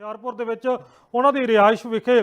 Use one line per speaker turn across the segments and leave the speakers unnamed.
ਹੁਸ਼ਿਆਰਪੁਰ ਦੇ ਵਿੱਚ ਉਹਨਾਂ ਦੀ ਰਿਹਾਇਸ਼ ਵਿਖੇ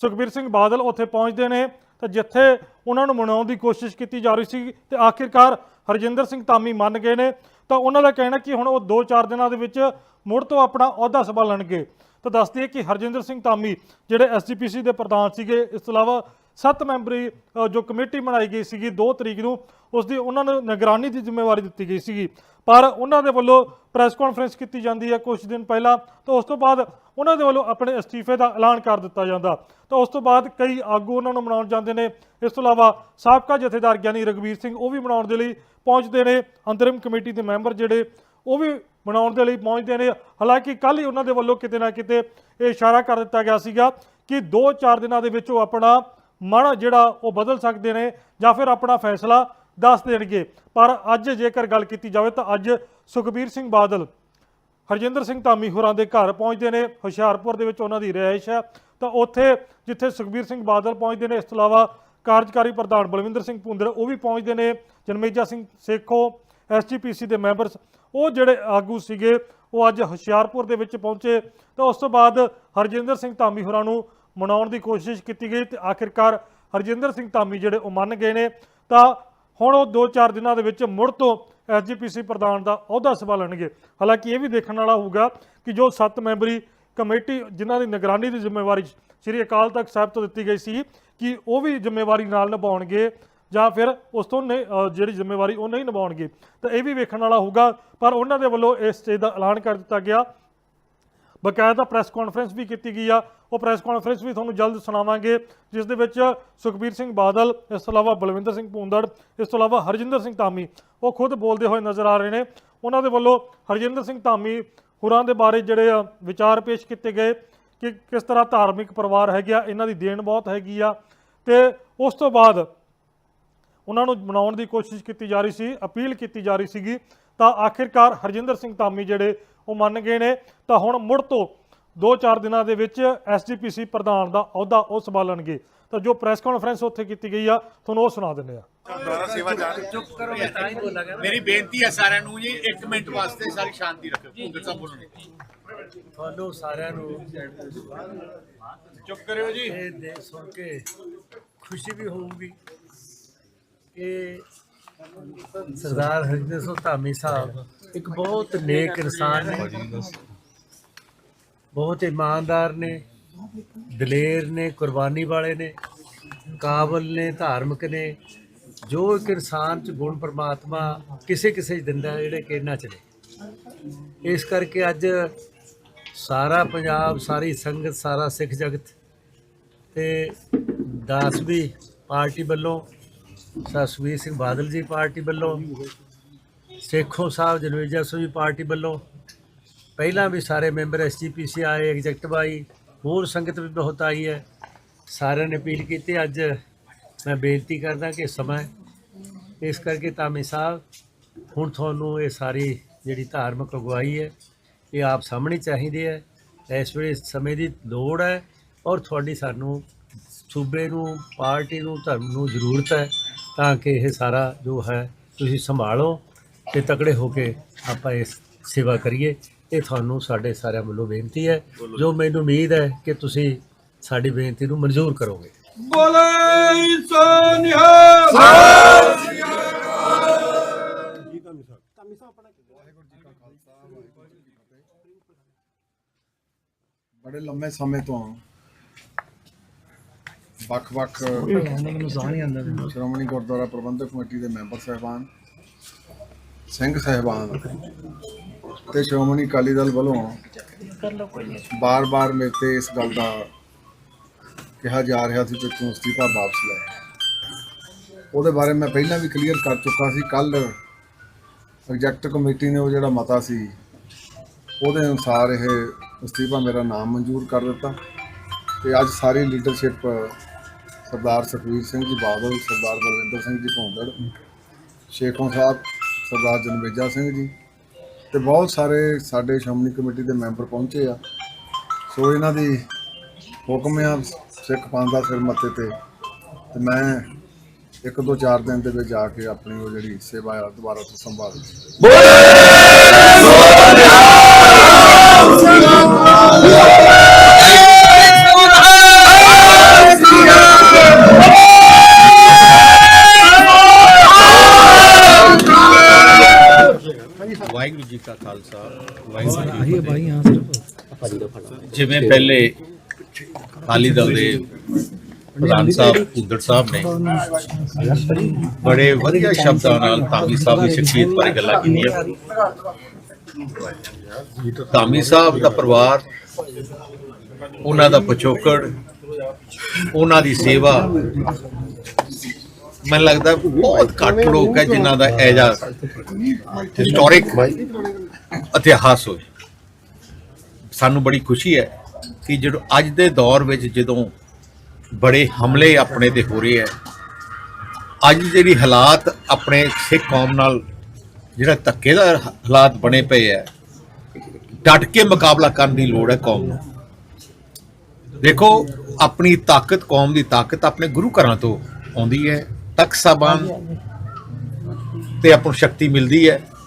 ਸੁਖਬੀਰ ਸਿੰਘ ਬਾਦਲ ਉੱਥੇ ਪਹੁੰਚਦੇ ਨੇ ਤਾਂ ਜਿੱਥੇ ਉਹਨਾਂ ਨੂੰ ਮਨਾਉਣ ਦੀ ਕੋਸ਼ਿਸ਼ ਕੀਤੀ ਜਾ ਰਹੀ ਸੀ ਤੇ ਆਖਿਰਕਾਰ ਹਰਜਿੰਦਰ ਸਿੰਘ ਧਾਮੀ ਮੰਨ ਗਏ ਨੇ। ਤਾਂ ਉਹਨਾਂ ਦਾ ਕਹਿਣਾ ਕਿ ਹੁਣ ਉਹ 2-4 ਦਿਨਾਂ ਦੇ ਵਿੱਚ ਮੁੜ ਤੋਂ ਆਪਣਾ ਅਹੁਦਾ ਸੰਭਾਲਣਗੇ। ਤਾਂ ਦੱਸ ਦਈਏ ਕਿ ਹਰਜਿੰਦਰ ਸਿੰਘ ਧਾਮੀ ਜਿਹੜੇ ਐਸਜੀਪੀਸੀ ਦੇ ਪ੍ਰਧਾਨ ਸੀਗੇ, ਇਸ ਤੋਂ ਇਲਾਵਾ ਸੱਤ ਮੈਂਬਰੀ ਜੋ ਕਮੇਟੀ ਬਣਾਈ ਗਈ ਸੀਗੀ 2 ਤਰੀਕ ਨੂੰ, ਉਸ ਦੀ ਉਹਨਾਂ ਨੂੰ ਨਿਗਰਾਨੀ ਦੀ ਜ਼ਿੰਮੇਵਾਰੀ ਦਿੱਤੀ ਗਈ ਸੀਗੀ। ਪਰ ਉਹਨਾਂ ਦੇ ਵੱਲੋਂ ਪ੍ਰੈਸ ਕਾਨਫਰੰਸ ਕੀਤੀ ਜਾਂਦੀ ਹੈ ਕੁਝ ਦਿਨ ਪਹਿਲਾਂ। ਤਾਂ ਉਸ ਤੋਂ ਬਾਅਦ ਉਹਨਾਂ ਦੇ ਵੱਲੋਂ ਆਪਣੇ ਅਸਤੀਫੇ ਦਾ ਐਲਾਨ ਕਰ ਦਿੱਤਾ ਜਾਂਦਾ। ਤਾਂ ਉਸ ਤੋਂ ਬਾਅਦ ਕਈ ਆਗੂ ਉਹਨਾਂ ਨੂੰ ਮਨਾਉਣ ਜਾਂਦੇ ਨੇ। ਇਸ ਤੋਂ ਇਲਾਵਾ ਸਾਬਕਾ ਜਥੇਦਾਰ ਗਿਆਨੀ ਰਗਵੀਰ ਸਿੰਘ ਉਹ ਵੀ ਮਨਾਉਣ ਦੇ ਲਈ ਪਹੁੰਚਦੇ ਨੇ। ਅੰਤਰਿਮ ਕਮੇਟੀ ਦੇ ਮੈਂਬਰ ਜਿਹੜੇ ਉਹ ਵੀ ਮਨਾਉਣ ਦੇ ਲਈ ਪਹੁੰਚਦੇ ਨੇ। ਹਾਲਾਂਕਿ ਕੱਲ ਹੀ ਉਹਨਾਂ ਦੇ ਵੱਲੋਂ ਕਿਤੇ ਨਾ ਕਿਤੇ ਇਹ ਇਸ਼ਾਰਾ ਕਰ ਦਿੱਤਾ ਗਿਆ ਸੀਗਾ ਕਿ 2-4 ਦਿਨਾਂ ਦੇ ਵਿੱਚ ਉਹ ਆਪਣਾ ਮਨ ਜਿਹੜਾ ਉਹ ਬਦਲ ਸਕਦੇ ਨੇ ਜਾਂ ਫਿਰ ਆਪਣਾ ਫੈਸਲਾ ਦੱਸ ਦੇਣਗੇ। ਪਰ ਅੱਜ ਜੇਕਰ ਗੱਲ ਕੀਤੀ ਜਾਵੇ ਤਾਂ ਅੱਜ ਸੁਖਬੀਰ ਸਿੰਘ ਬਾਦਲ ਹਰਜਿੰਦਰ ਸਿੰਘ ਧਾਮੀ ਹੋਰਾਂ ਦੇ ਘਰ ਪਹੁੰਚਦੇ ਨੇ, ਹੁਸ਼ਿਆਰਪੁਰ ਦੇ ਵਿੱਚ ਉਹਨਾਂ ਦੀ ਰਿਹਾਇਸ਼ ਹੈ। ਤਾਂ ਉੱਥੇ ਜਿੱਥੇ ਸੁਖਬੀਰ ਸਿੰਘ ਬਾਦਲ ਪਹੁੰਚਦੇ ਨੇ, ਇਸ ਤੋਂ ਇਲਾਵਾ ਕਾਰਜਕਾਰੀ ਪ੍ਰਧਾਨ ਬਲਵਿੰਦਰ ਸਿੰਘ ਭੁੰਦਰ ਉਹ ਵੀ ਪਹੁੰਚਦੇ ਨੇ, ਜਨਮੇਜਾ ਸਿੰਘ ਸੇਖੋ ਐਸਜੀਪੀਸੀ ਦੇ ਮੈਂਬਰਸ, ਉਹ ਜਿਹੜੇ ਆਗੂ ਸੀਗੇ, ਉਹ ਅੱਜ ਹੁਸ਼ਿਆਰਪੁਰ ਦੇ ਵਿੱਚ ਪਹੁੰਚੇ। ਤਾਂ ਉਸ ਤੋਂ ਬਾਅਦ ਹਰਜਿੰਦਰ ਸਿੰਘ ਧਾਮੀ ਹੋਰਾਂ ਨੂੰ ਮਨਾਉਣ ਦੀ ਕੋਸ਼ਿਸ਼ ਕੀਤੀ ਗਈ ਤੇ ਆਖਿਰਕਾਰ ਹਰਜਿੰਦਰ ਸਿੰਘ ਧਾਮੀ ਜਿਹੜੇ ਉਹ ਮੰਨ ਗਏ ਨੇ। ਤਾਂ ਹੁਣ ਉਹ 2-4 ਦਿਨਾਂ ਦੇ ਵਿੱਚ ਮੁੜ ਤੋਂ ਐਸਜੀਪੀਸੀ ਪ੍ਰਧਾਨ ਦਾ ਅਹੁਦਾ ਸੰਭਾਲਣਗੇ ਹਾਲਾਂਕਿ ਇਹ ਵੀ ਦੇਖਣ ਵਾਲਾ ਹੋਊਗਾ ਕਿ ਜੋ 7 ਮੈਂਬਰੀ ਕਮੇਟੀ ਜਿਨ੍ਹਾਂ ਦੀ ਨਿਗਰਾਨੀ ਦੀ ਜ਼ਿੰਮੇਵਾਰੀ ਸ੍ਰੀ ਅਕਾਲ ਤਖਤ ਸਾਹਿਬ ਤੋਂ ਦਿੱਤੀ ਗਈ ਸੀ ਕਿ ਉਹ ਵੀ ਜ਼ਿੰਮੇਵਾਰੀ ਨਾਲ ਨਿਭਾਉਣਗੇ ਜਾਂ ਫਿਰ ਉਸ ਤੋਂ ਨਹੀਂ ਜਿਹੜੀ ਜ਼ਿੰਮੇਵਾਰੀ ਉਹ ਨਹੀਂ ਨਿਭਾਉਣਗੇ। ਤਾਂ ਇਹ ਵੀ ਵੇਖਣ ਵਾਲਾ ਹੋਊਗਾ, ਪਰ ਉਹਨਾਂ ਦੇ ਵੱਲੋਂ ਇਸ ਚੀਜ਼ ਦਾ ਐਲਾਨ ਕਰ ਦਿੱਤਾ ਗਿਆ ਬਕਾਇਦਾ ਪ੍ਰੈਸ ਕਾਨਫਰੰਸ ਵੀ ਕੀਤੀ ਗਈ ਆ। ਉਹ ਪ੍ਰੈਸ ਕਾਨਫਰੰਸ ਵੀ ਤੁਹਾਨੂੰ ਜਲਦ ਸੁਣਾਵਾਂਗੇ, ਜਿਸ ਦੇ ਵਿੱਚ ਸੁਖਬੀਰ ਸਿੰਘ ਬਾਦਲ, ਇਸ ਤੋਂ ਇਲਾਵਾ ਬਲਵਿੰਦਰ ਸਿੰਘ ਪੂੰਦੜ ਇਸ ਤੋਂ ਇਲਾਵਾ ਹਰਜਿੰਦਰ ਸਿੰਘ ਧਾਮੀ, ਉਹ ਖੁਦ ਬੋਲਦੇ ਹੋਏ ਨਜ਼ਰ ਆ ਰਹੇ ਨੇ। ਉਹਨਾਂ ਦੇ ਵੱਲੋਂ ਹਰਜਿੰਦਰ ਸਿੰਘ ਧਾਮੀ ਹੁਰਾਂ ਦੇ ਬਾਰੇ ਜਿਹੜੇ ਵਿਚਾਰ ਪੇਸ਼ ਕੀਤੇ ਗਏ ਕਿ ਕਿਸ ਤਰ੍ਹਾਂ ਧਾਰਮਿਕ ਪਰਿਵਾਰ ਹੈਗਾ ਇਹਨਾਂ ਦੀ ਦੇਣ ਬਹੁਤ ਹੈਗੀ ਆ। ਤੇ ਉਸ ਤੋਂ ਬਾਅਦ ਉਹਨਾਂ ਨੂੰ ਮਨਾਉਣ ਦੀ ਕੋਸ਼ਿਸ਼ ਕੀਤੀ ਜਾ ਰਹੀ ਸੀ, ਅਪੀਲ ਕੀਤੀ ਜਾ ਰਹੀ ਸੀਗੀ। ਤਾਂ ਆਖਿਰਕਾਰ ਹਰਜਿੰਦਰ ਸਿੰਘ ਧਾਮੀ ਜਿਹੜੇ ਉਹ ਮੰਨ ਗਏ ਨੇ। ਤਾਂ ਹੁਣ ਮੁੜ ਤੋਂ 2-4 ਦਿਨਾਂ ਦੇ ਵਿੱਚ ਐਸਜੀਪੀਸੀ ਪ੍ਰਧਾਨ ਦਾ ਅਹੁਦਾ ਉਹ ਸੰਭਾਲਣਗੇ। ਤਾਂ ਜੋ ਪ੍ਰੈਸ ਕਾਨਫਰੰਸ ਉੱਥੇ ਕੀਤੀ ਗਈ ਆ ਤੁਹਾਨੂੰ ਉਹ ਸੁਣਾ ਦਿੰਦੇ ਆ।
ਦੁਆਰਾ ਸੇਵਾ ਜਾਣ ਚੁੱਪ ਕਰੋ ਤਾਂ ਹੀ ਬੋਲਾਂਗਾ ਮੇਰੀ ਬੇਨਤੀ ਹੈ ਸਾਰਿਆਂ ਨੂੰ ਜੀ 1 ਮਿੰਟ ਵਾਸਤੇ ਸਾਰੀ ਸ਼ਾਂਤੀ ਰੱਖੋ ਭੁੰਦਰ ਸਾਹਿਬ ਬੋਲਣ।
ਤੁਹਾਨੂੰ ਸਾਰਿਆਂ ਨੂੰ
ਚੁੱਪ ਕਰਿਓ ਜੀ।
ਇਹ ਦੇ ਸੁਣ ਕੇ ਖੁਸ਼ੀ ਵੀ ਹੋਊਗੀ ਕਿ ਸਰਦਾਰ ਹਰਜਿੰਦਰ ਸਿੰਘ ਧਾਮੀ ਸਾਹਿਬ ਇੱਕ ਬਹੁਤ ਨੇਕ ਇਨਸਾਨ ਨੇ। ਬਹੁਤ ਇਮਾਨਦਾਰ ਨੇ ਦਲੇਰ ਨੇ ਕੁਰਬਾਨੀ ਵਾਲੇ ਨੇ ਕਾਬਲ ਨੇ ਧਾਰਮਿਕ ਨੇ। ਜੋ ਇੱਕ ਇਨਸਾਨ ਚ ਗੁਣ ਪ੍ਰਮਾਤਮਾ ਕਿਸੇ ਕਿਸੇ ਚ ਦਿੰਦਾ ਜਿਹੜੇ ਕਿ ਇਹਨਾਂ ਚ ਨੇ। ਇਸ ਕਰਕੇ ਅੱਜ ਸਾਰਾ ਪੰਜਾਬ ਸਾਰੀ ਸੰਗਤ ਸਾਰਾ ਸਿੱਖ ਜਗਤ ਤੇ ਦਾਸਵੀ ਪਾਰਟੀ ਵੱਲੋਂ ਸਸਵੀਰ ਸਿੰਘ ਬਾਦਲ ਜੀ ਪਾਰਟੀ ਵੱਲੋਂ ਸੇਖੋਂ ਸਾਹਿਬ ਜਨਵੇਜਾ ਸਿੰਘ ਪਾਰਟੀ ਵੱਲੋਂ ਪਹਿਲਾਂ ਵੀ ਸਾਰੇ ਮੈਂਬਰ ਐਸਜੀਪੀਸੀ ਆਏ ਐਗਜ਼ੈਕਟਿਵ ਆਈ, ਹੋਰ ਸੰਗਤ ਵੀ ਬਹੁਤ ਆਈ ਹੈ। ਸਾਰਿਆਂ ਨੇ ਅਪੀਲ ਕੀਤੀ, ਅੱਜ ਮੈਂ ਬੇਨਤੀ ਕਰਦਾ ਕਿ ਸਮਾਂ ਇਸ ਕਰਕੇ ਤਾਮੀ ਸਾਹਿਬ, ਹੁਣ ਤੁਹਾਨੂੰ ਇਹ ਸਾਰੀ ਜਿਹੜੀ ਧਾਰਮਿਕ ਅਗਵਾਈ ਹੈ, ਇਹ ਆਪ ਸਾਹਮਣੇ ਚਾਹੀਦੀ ਹੈ। ਇਸ ਵੇਲੇ ਸਮੇਂ ਦੀ ਲੋੜ ਹੈ ਔਰ ਤੁਹਾਡੀ ਸਾਨੂੰ ਸੂਬੇ ਨੂੰ, ਪਾਰਟੀ ਨੂੰ, ਧਰਮ ਨੂੰ ਜ਼ਰੂਰਤ ਹੈ ਤਾਂ ਕਿ ਇਹ ਸਾਰਾ ਜੋ ਹੈ, ਤੁਸੀਂ ਸੰਭਾਲੋ। ਤੇ ਤਕੜੇ ਹੋ ਕੇ ਆਪਾਂ ਇਸ ਸੇਵਾ ਕਰੀਏ ਇਹ ਤੁਹਾਨੂੰ ਸਾਡੇ ਸਾਰਿਆਂ ਵੱਲੋਂ ਬੇਨਤੀ ਹੈ। ਜੋ ਮੈਨੂੰ ਉਮੀਦ ਹੈ ਕਿ ਤੁਸੀਂ ਸਾਡੀ ਬੇਨਤੀ ਨੂੰ ਮਨਜ਼ੂਰ ਕਰੋਗੇ।
ਬੋਲੇ ਸੋਨਿਹਾ ਬੜੇ ਲੰਮੇ ਸਮੇਂ ਤੋਂ ਵੱਖ-ਵੱਖ ਸ਼੍ਰੋਮਣੀ ਗੁਰਦੁਆਰਾ ਪ੍ਰਬੰਧਕ ਕਮੇਟੀ ਦੇ ਮੈਂਬਰ ਸਹਿਬਾਨ ਸਿੰਘ ਸਹਿਬਾਨ ਤੇ ਸ਼੍ਰੋਮਣੀ ਅਕਾਲੀ ਦਲ ਵੱਲੋਂ ਬਾਰ-ਬਾਰ ਮੇਰੇ ਤੇ ਇਸ ਗੱਲ ਦਾ ਕਿਹਾ ਜਾ ਰਿਹਾ ਸੀ ਕਿ ਤੂੰ ਅਸਤੀਫਾ ਵਾਪਸ ਲੈ। ਉਹਦੇ ਬਾਰੇ ਮੈਂ ਪਹਿਲਾਂ ਵੀ ਕਲੀਅਰ ਕਰ ਚੁੱਕਾ ਸੀ। ਕੱਲ ਐਗਜ਼ੈਕਟਿਵ ਕਮੇਟੀ ਨੇ ਉਹ ਜਿਹੜਾ ਮਤਾ ਸੀ, ਉਹਦੇ ਅਨੁਸਾਰ ਇਹ ਅਸਤੀਫਾ ਮੇਰਾ ਨਾਮ ਮਨਜ਼ੂਰ ਕਰ ਦਿੱਤਾ ਤੇ ਅੱਜ ਸਾਰੀ ਲੀਡਰਸ਼ਿਪ ਸਰਦਾਰ ਸੁਖਵੀਰ ਸਿੰਘ ਜੀ ਬਾਦਲ, ਸਰਦਾਰ ਬਲਵਿੰਦਰ ਸਿੰਘ ਜੀ ਭੌਂਦੜ ਸ਼ੇਖੋਂ ਸਾਹਿਬ ਸਰਦਾਰ ਜਨਵੇਜਾ ਸਿੰਘ ਜੀ ਤੇ ਬਹੁਤ ਸਾਰੇ ਸਾਡੇ ਸ਼੍ਰੋਮਣੀ ਕਮੇਟੀ ਦੇ ਮੈਂਬਰ ਪਹੁੰਚੇ ਆ। ਸੋ ਇਹਨਾਂ ਦੀ ਹੁਕਮ ਆ ਸਿੱਖ ਪਾਉਂਦਾ ਦਾ ਸਿਰ ਮੱਥੇ ਤੇ ਤੇ ਮੈਂ ਇੱਕ ਦੋ ਚਾਰ ਦਿਨ ਦੇ ਵਿੱਚ ਜਾ ਕੇ ਆਪਣੀ ਉਹ ਜਿਹੜੀ ਸੇਵਾ ਆ ਦੁਬਾਰਾ ਤੋਂ ਸੰਭਾਲ
ਬੋਲੇ
ਜਿਵੇਂ ਪਹਿਲੇ ਅਕਾਲੀ ਦਲ ਦੇ ਪ੍ਰਧਾਨ ਸਾਹਿਬ ਭੁੱਦੜ ਸਾਹਿਬ ਨੇ ਬੜੇ ਵਧੀਆ ਸ਼ਬਦਾਂ ਨਾਲ ਧਾਮੀ ਸਾਹਿਬ ਦੀ ਸ਼ਖਸੀਅਤ ਬਾਰੇ ਗੱਲਾਂ ਕੀਤੀਆਂ। ਧਾਮੀ ਸਾਹਿਬ ਦਾ ਪਰਿਵਾਰ ਉਹਨਾਂ ਦਾ ਪਿਛੋਕੜ ਉਹਨਾਂ ਦੀ ਸੇਵਾ ਮੈਨੂੰ ਲੱਗਦਾ ਬਹੁਤ ਘੱਟ ਲੋਕ ਹੈ ਜਿਨ੍ਹਾਂ ਦਾ ਐਜਾ ਹਿਸਟੋਰਿਕ ਇਤਿਹਾਸ ਹੋਵੇ। ਸਾਨੂੰ ਬੜੀ ਖੁਸ਼ੀ ਹੈ ਕਿ ਜਦੋਂ ਅੱਜ ਦੇ ਦੌਰ ਵਿੱਚ ਜਦੋਂ ਬੜੇ ਹਮਲੇ ਆਪਣੇ ਤੇ ਹੋ ਰਹੇ ਹੈ ਅੱਜ ਜਿਹੜੀ ਹਾਲਾਤ ਆਪਣੇ ਸਿੱਖ ਕੌਮ ਨਾਲ ਜਿਹੜਾ ਧੱਕੇ ਦਾ ਹਾਲਾਤ ਬਣੇ ਪਏ ਹੈ ਡਟ ਕੇ ਮੁਕਾਬਲਾ ਕਰਨ ਦੀ ਲੋੜ ਹੈ ਕੌਮ ਨੂੰ। ਦੇਖੋ ਆਪਣੀ ਤਾਕਤ ਕੌਮ ਦੀ ਤਾਕਤ ਆਪਣੇ ਗੁਰੂ ਘਰਾਂ ਤੋਂ ਆਉਂਦੀ ਹੈ ਤਖਤ ਸਾਹਿਬਾਨ ਤੇ ਆਪਾਂ ਨੂੰ ਸ਼ਕਤੀ ਮਿਲਦੀ ਹੈ।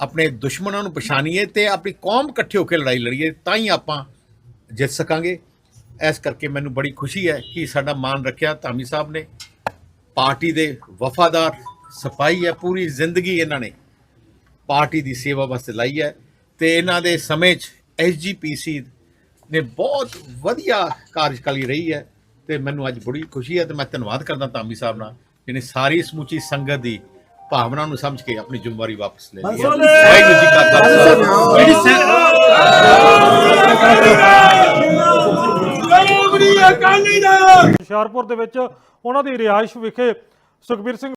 ਆਪਣੇ ਦੁਸ਼ਮਣਾਂ ਨੂੰ ਪਛਾਣੀਏ ਤੇ ਆਪਣੀ ਕੌਮ ਇਕੱਠੇ ਹੋ ਕੇ ਲੜਾਈ ਲੜੀਏ, ਤਾਂ ਹੀ ਆਪਾਂ ਜਿੱਤ ਸਕਾਂਗੇ। ਇਸ ਕਰਕੇ ਮੈਨੂੰ ਬੜੀ ਖੁਸ਼ੀ ਹੈ ਕਿ ਸਾਡਾ ਮਾਨ ਰੱਖਿਆ ਧਾਮੀ ਸਾਹਿਬ ਨੇ। ਪਾਰਟੀ ਦੇ ਵਫਾਦਾਰ ਸਿਪਾਹੀ ਹੈ, ਪੂਰੀ ਜ਼ਿੰਦਗੀ ਇਹਨਾਂ ਨੇ ਪਾਰਟੀ ਦੀ ਸੇਵਾ ਵਾਸਤੇ ਲਾਈ ਹੈ ਤੇ ਇਹਨਾਂ ਦੇ ਸਮੇਂ 'ਚ ਐਸਜੀਪੀਸੀ ਨੇ ਬਹੁਤ ਵਧੀਆ ਕਾਰਜਕਾਲੀ ਰਹੀ ਹੈ ਤੇ ਮੈਨੂੰ ਅੱਜ ਬੜੀ ਖੁਸ਼ੀ ਹੈ ਤੇ ਮੈਂ ਧੰਨਵਾਦ ਕਰਦਾ ਧਾਮੀ ਸਾਹਿਬ ਨਾਲ, ਜਿਹਨੇ ਸਾਰੀ ਸਮੁੱਚੀ ਸੰਗਤ ਦੀ ਭਾਵਨਾ ਨੂੰ ਸਮਝ ਕੇ ਆਪਣੀ ਜ਼ਿੰਮੇਵਾਰੀ ਵਾਪਸ ਲੈ ਲਈ ਹੈ। ਵਾਹਿਗੁਰੂ ਜੀ ਕਾ ਖਾਲਸਾ।
ਹੁਸ਼ਿਆਰਪੁਰ ਦੇ ਵਿੱਚ ਉਹਨਾਂ ਦੀ ਰਿਹਾਇਸ਼ ਵਿਖੇ ਸੁਖਬੀਰ ਸਿੰਘ